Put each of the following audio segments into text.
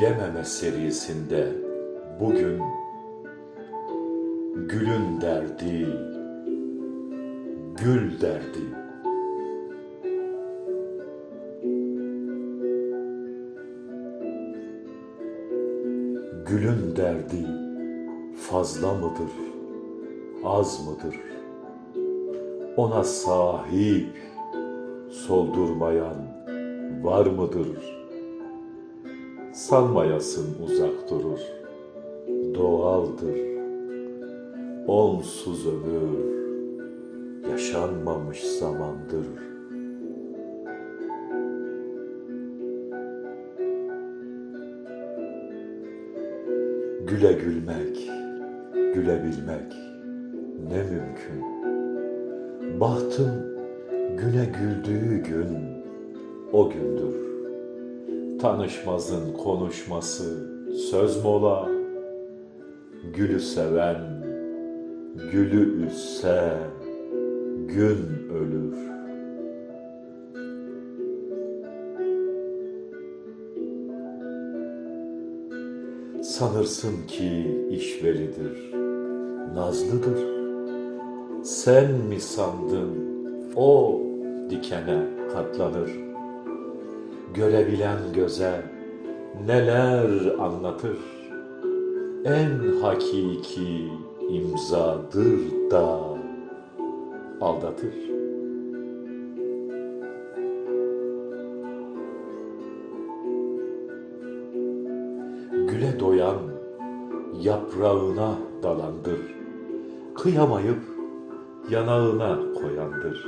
Bilememe serisinde bugün gülün derdi, gül derdi. Gülün derdi fazla mıdır, az mıdır? Ona sahip soldurmayan var mıdır? Sanmayasın uzak durur, doğaldır. Onsuz ömür yaşanmamış zamandır. Güle gülmek, gülebilmek ne mümkün. Bahtım güne güldüğü gün o gündür. Tanışmazın konuşması söz mola. Gülü seven gülü üsse gün ölür. Sanırsın ki işvelidir, nazlıdır. Sen mi sandın o dikene katlanır? Görebilen göze neler anlatır? En hakiki imzadır da aldatır. Güle doyan yaprağına dalandır. Kıyamayıp yanağına koyandır.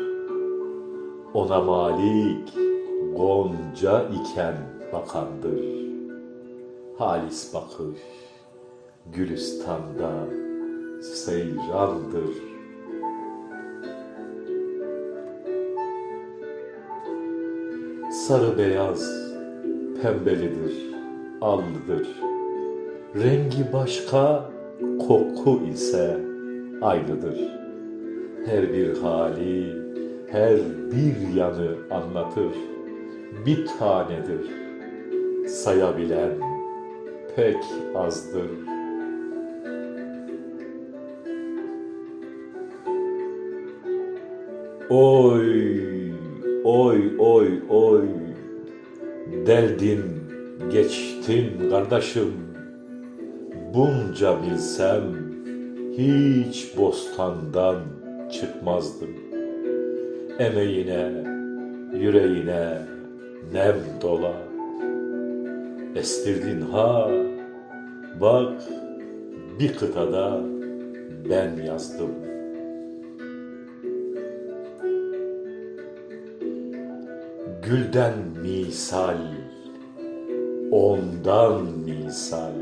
Ona malik gonca iken bakandır. Halis bakış Gülistan'da seyrandır. Sarı beyaz, pembelidir, allıdır. Rengi başka, koku ise aynıdır. Her bir hali, her bir yanı anlatır. Bir tanedir, sayabilen pek azdır. Oy, oy, oy, oy, deldin, geçtin kardeşim. Bunca bilsem hiç bostandan çıkmazdım. Emeğine, yüreğine nem dola. Estirdin ha, bak bir kıtada ben yazdım. Gülden misal, ondan misal,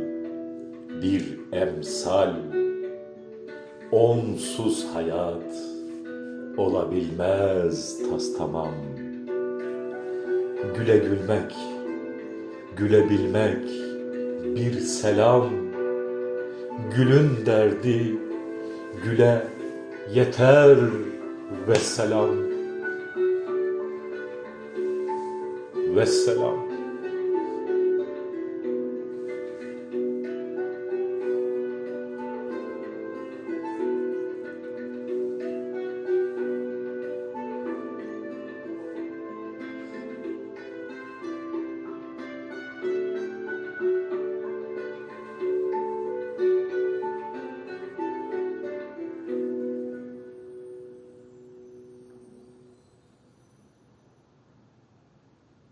bir emsal, onsuz hayat olabilmez tas tamam. Güle gülmek, gülebilmek bir selam. Gülün derdi güle yeter ve selam. Vesselam.